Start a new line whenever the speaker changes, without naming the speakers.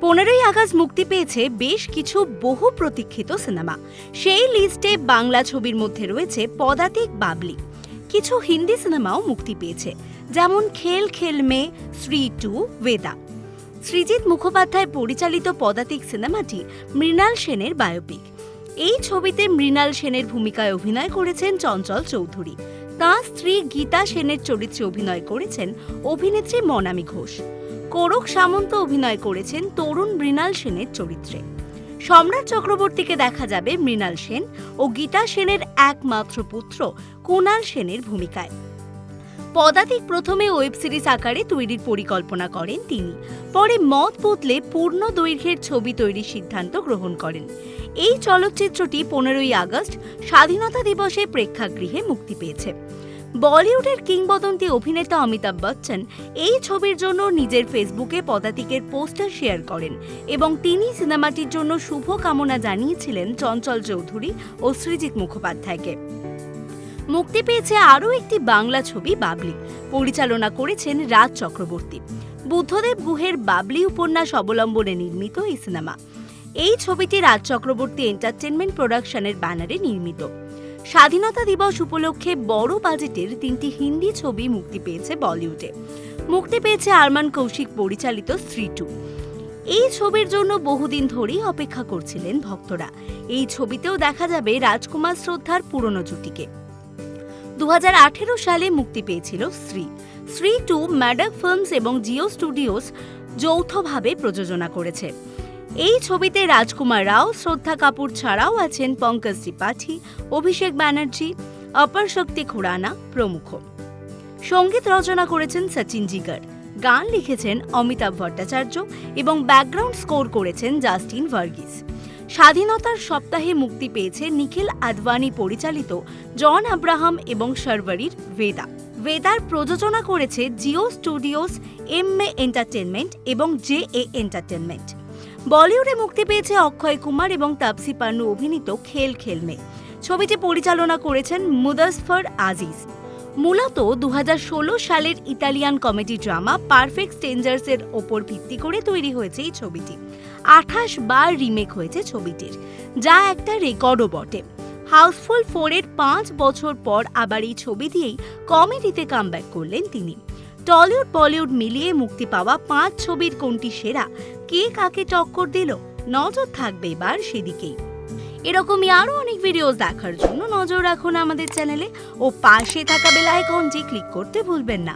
পনেরোই আগস্ট মুক্তি পেয়েছে বেশ কিছু বহু প্রতীক্ষিত সিনেমা। সেই লিস্টে বাংলা ছবির মধ্যে রয়েছে পদাতিক বাবলি। কিছু হিন্দি সিনেমাও মুক্তি পেয়েছে, যেমন খেল খেল মে, শ্রী টু, বেদা। সৃজিত মুখোপাধ্যায় পরিচালিত পদাতিক সিনেমাটি মৃণাল সেনের বায়োপিক। এই ছবিতে মৃণাল সেনের ভূমিকায় অভিনয় করেছেন চঞ্চল চৌধুরী। তাঁর স্ত্রী গীতা সেনের চরিত্রে অভিনয় করেছেন অভিনেত্রী মনামী ঘোষ। কোরক সামন্ত অভিনয় করেছেন তরুণ মৃণাল সেনের চরিত্রে। সম্রাট চক্রবর্তীকে দেখা যাবে মৃণাল সেন ও গীতা সেনের একমাত্র পুত্র কুণাল সেনের ভূমিকায়। পদাতিক প্রথমে ওয়েব সিরিজ আকারে তৈরির পরিকল্পনা করেন তিনি। পরে মত বদলে পূর্ণ দৈর্ঘ্যের ছবি তৈরির সিদ্ধান্ত গ্রহণ করেন। এই চলচ্চিত্রটি পনেরোই আগস্ট স্বাধীনতা দিবসে প্রেক্ষাগৃহে মুক্তি পেয়েছে। বলিউডের কিংবদন্তি অভিনেতা অমিতাভ বচ্চন এই ছবির জন্য নিজের ফেসবুকে পদাতিকের পোস্টার শেয়ার করেন এবং তিনি সিনেমাটির জন্য শুভ কামনা জানিয়েছিলেন চঞ্চল চৌধুরী ও সৃজিত মুখোপাধ্যায়কে। মুক্তি পেয়েছে আরও একটি বাংলা ছবি, বাবলি। পরিচালনা করেছেন রাজ চক্রবর্তী। বুদ্ধদেব গুহের বাবলি উপন্যাস অবলম্বনে নির্মিত এই সিনেমা। এই ছবিটি রাজ চক্রবর্তী এন্টারটেনমেন্ট প্রোডাকশনের ব্যানারে নির্মিত। স্বাধীনতা দিবস উপলক্ষে বড় বাজেটের তিনটি হিন্দি ছবি মুক্তি পেয়েছে বলিউডে। মুক্তি পেয়েছে আরমান কৌশিক পরিচালিত স্ত্রী টু। এই ছবির জন্য বহুদিন ধরেই অপেক্ষা করছিলেন ভক্তরা। এই ছবিতেও দেখা যাবে রাজকুমার শ্রদ্ধার পুরনো জুটিকে। দু হাজার আঠেরো সালে মুক্তি পেয়েছিল Stree Stree two Maddock films এবং জিও স্টুডিওস যৌথভাবে প্রযোজনা করেছে। এই ছবিতে রাজকুমার রাও, শ্রদ্ধা কাপুর ছাড়াও আছেন পঙ্কজ ত্রিপাঠী, অভিষেক ব্যানার্জি, অপর শক্তি খুরানা প্রমুখ। সংগীত রচনা করেছেন সচিন জিগার। গান লিখেছেন অমিতাভ ভট্টাচার্য এবং ব্যাকগ্রাউন্ড স্কোর করেছেন জাস্টিন ভার্গিস। স্বাধীনতার সপ্তাহে মুক্তি পেয়েছে নিখিল আদবানি পরিচালিত জন আব্রাহাম এবং শারবারির ভেদা ভেদার প্রযোজনা করেছে Jio studios, M A entertainment এবং জে এ এন্টারটেনমেন্ট বলিউডে মুক্তি পেয়েছে অক্ষয় কুমার এবং তাপসি পান্নু অভিনীত খেল খেলমে। ছবিটি পরিচালনা করেছেন মুদাসফর আজিজ। মূলত দু হাজার ষোলো সালের Italian comedy drama perfect strangers এর ওপর ভিত্তি করে তৈরি হয়েছে এই ছবিটি। আঠাশ বার রিমেক হয়েছে ছবিটির, যা একটা রেকর্ডও বটে। হাউসফুল ফোরের পাঁচ বছর পর আবার এই ছবি দিয়েই কমেডিতে কামব্যাক করলেন তিনি। টলিউড বলিউড মিলিয়ে মুক্তি পাওয়া পাঁচ ছবির কোনটি সেরা? কে কাকে টক্কর দিল? নজর থাকবে এবার সেদিকেই। এরকমই আরও অনেক ভিডিওস দেখার জন্য নজর রাখুন আমাদের চ্যানেলে ও পাশে থাকা বেল আইকনটি ক্লিক করতে ভুলবেন না।